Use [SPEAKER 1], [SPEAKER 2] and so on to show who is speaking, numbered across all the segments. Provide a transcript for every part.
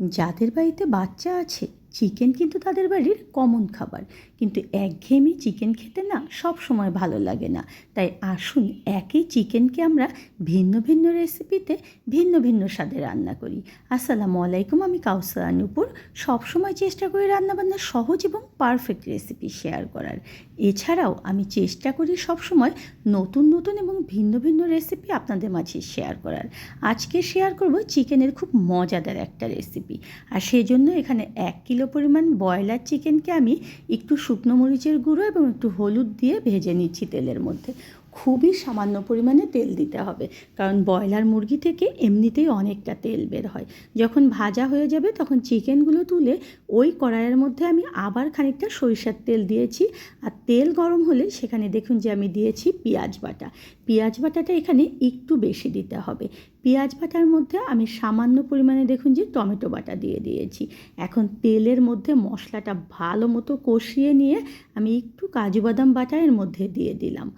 [SPEAKER 1] যাদের বাড়িতে বাচ্চা আছে চিকেন কিন্তু তাদের বাড়ির কমন খাবার। কিন্তু একঘেয়েমি চিকেন খেতে না সব সময় ভালো লাগে না। তাই আসুন একই চিকেনকে আমরা ভিন্ন ভিন্ন রেসিপিতে ভিন্ন ভিন্ন স্বাদে রান্না করি। আসসালামু আলাইকুম, আমি কাউসার নূপুর সবসময় চেষ্টা করি রান্নাবান্নার সহজ এবং পারফেক্ট রেসিপি শেয়ার করার। এছাড়াও আমি চেষ্টা করি সবসময় নতুন নতুন এবং ভিন্ন ভিন্ন রেসিপি আপনাদের মাঝে শেয়ার করার। আজকে শেয়ার করব চিকেনের খুব মজাদার একটা রেসিপি আর সেই জন্য এখানে এক কিলো পরিমাণ ব্রয়লার চিকেনকে আমি একটু শুকনো মরিচের গুঁড়ো এবং একটু হলুদ দিয়ে ভেজে নিচ্ছি তেলের মধ্যে। খুবই সামান্য পরিমাণে তেল দিতে হবে। কারণ ব্রয়লার মুরগি থেকে এমনিতেই অনেকটা তেল বের হয়। যখন ভাজা হয়ে যাবে তখন চিকেনগুলো তুলে ওই কড়াইয়ের মধ্যে আমি আবার খানিকটা সরিষার তেল দিয়েছি। আর তেল গরম হলে সেখানে দেখুন যে আমি দিয়েছি পেঁয়াজ বাটা। পেঁয়াজ বাটাটা এখানে একটু বেশি দিতে হবে। পেঁয়াজ বাটার মধ্যে আমি সামান্য পরিমাণে দেখুন যে টমেটো বাটা দিয়ে দিয়েছি। এখন তেলের মধ্যে মশলাটা ভালো মতো কষিয়ে নিয়ে আমি একটু কাজু বাদাম বাটা এর মধ্যে দিয়ে দিলাম।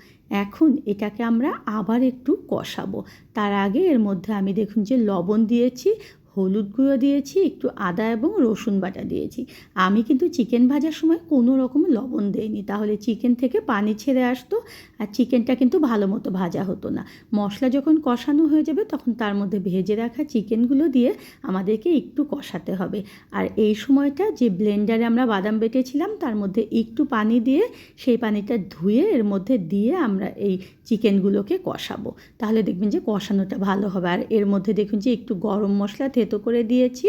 [SPEAKER 1] এখন এটাকে আমরা আবার একটু কষাবো। তার আগে এর মধ্যে আমি দেখুন যে লবণ দিয়েছি হলুদ গুঁড়ো দিয়েছি, একটু আদা এবং রসুন বাটা দিয়েছি। আমি কিন্তু চিকেন ভাজার সময় কোনো রকম লবণ দেইনি। তাহলে চিকেন থেকে পানি ছেড়ে আসতো আর চিকেনটা কিন্তু ভালো মতো ভাজা হতো না। মশলা যখন কষানো হয়ে যাবে তখন তার মধ্যে ভেজে রাখা চিকেনগুলো দিয়ে আমাদেরকে একটু কষাতে হবে। আর এই সময়টা যে ব্লেন্ডারে আমরা বাদাম বেটেছিলাম, তার মধ্যে একটু পানি দিয়ে সেই পানিটা ধুয়ে এর মধ্যে দিয়ে আমরা এই চিকেনগুলোকে কষাবো। তাহলে দেখবেন যে কষানোটা ভালো হবে। আর এর মধ্যে দেখুন যে একটু গরম মশলা থেতো করে দিয়েছি।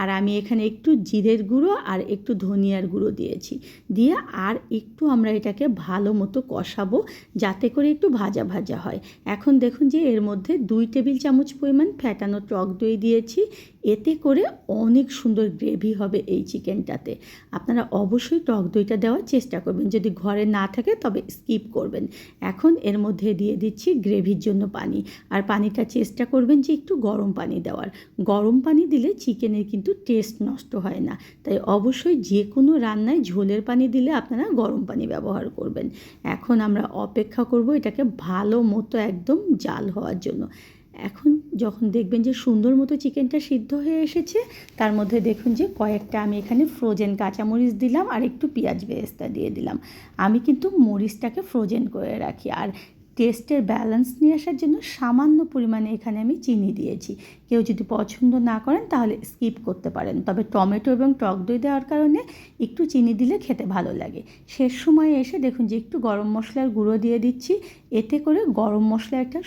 [SPEAKER 1] আর আমি এখানে একটু জিরের গুঁড়ো আর একটু ধনিয়ার গুঁড়ো দিয়েছি। দিয়ে আর একটু আমরা এটাকে ভালো মতো কষাবো যাতে করে একটু ভাজা ভাজা হয়। এখন দেখুন যে এর মধ্যে দুই টেবিল চামচ পরিমাণ ফ্যাটানো টক দই দিয়েছি। এতে করে অনেক সুন্দর গ্রেভি হবে এই চিকেনটাতে। আপনারা অবশ্যই টক দইটা দেওয়ার চেষ্টা করবেন। যদি ঘরে না থাকে তবে স্কিপ করবেন। এখন এর মধ্যে দিয়ে দিচ্ছি গ্রেভির জন্য পানি। আর পানিটা চেষ্টা করবেন যে একটু গরম পানি দেওয়ার। গরম পানি দিলে চিকেনের কিন্তু টেস্ট নষ্ট হয় না। তাই অবশ্যই যে কোনো রান্নায় ঝোলের পানি দিলে আপনারা গরম পানি ব্যবহার করবেন। এখন আমরা অপেক্ষা করব এটাকে ভালো মতো একদম জাল হওয়ার জন্য। এখন যখন দেখবেন যে সুন্দর মতো চিকেনটা সিদ্ধ হয়ে এসেছে, তার মধ্যে দেখুন যে কয়েকটা আমি এখানে ফ্রোজেন কাঁচামরিচ দিলাম আর একটু পেঁয়াজ বেরেস্তা দিয়ে দিলাম। আমি কিন্তু মরিচটাকে ফ্রোজেন করে রাখি আর টেস্টের ব্যালেন্স নিয়ে আসার জন্য সামান্য পরিমাণে এখানে আমি চিনি দিয়েছি। কেউ যদি পছন্দ না করেন তাহলে স্কিপ করতে পারেন। তবে টমেটো এবং টক দই দেওয়ার কারণে একটু চিনি দিলে খেতে ভালো লাগে। শেষ সময়ে এসে দেখুন যে একটু গরম মশলার গুঁড়ো দিয়ে দিচ্ছি। এতে করে গরম মশলা একটা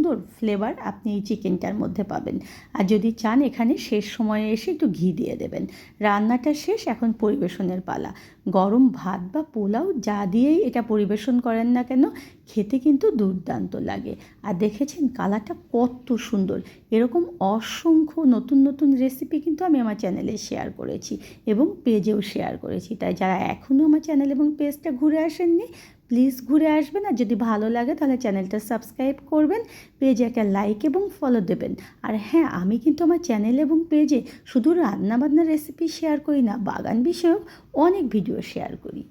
[SPEAKER 1] সুন্দর ফ্লেভার আপনি এই চিকেনটার মধ্যে পাবেন। আর যদি চান এখানে শেষ সময়ে এসে একটু ঘি দিয়ে দেবেন। রান্নাটা শেষ, এখন পরিবেশনের পালা। গরম ভাত বা পোলাও যা দিয়েই এটা পরিবেশন করেন না কেন, খেতে কিন্তু দুর্দান্ত লাগে। আর দেখেছেন কালারটা কত সুন্দর। এরকম অসংখ্য নতুন নতুন রেসিপি কিন্তু আমি আমার চ্যানেলে শেয়ার করেছি এবং পেজেও শেয়ার করেছি। তাই যারা এখনও আমার চ্যানেল এবং পেজটা ঘুরে আসেননি প্লিজ ঘুরে আসবেন আর যদি ভালো লাগে তাহলে চ্যানেলটা সাবস্ক্রাইব করবেন, পেজে একটা লাইক এবং ফলো দেবেন। আর হ্যাঁ আমি কিন্তু আমার চ্যানেল এবং পেজে শুধু রান্নাবান্নার রেসিপি শেয়ার করি না, বাগান বিষয়ক অনেক ভিডিও শেয়ার করি।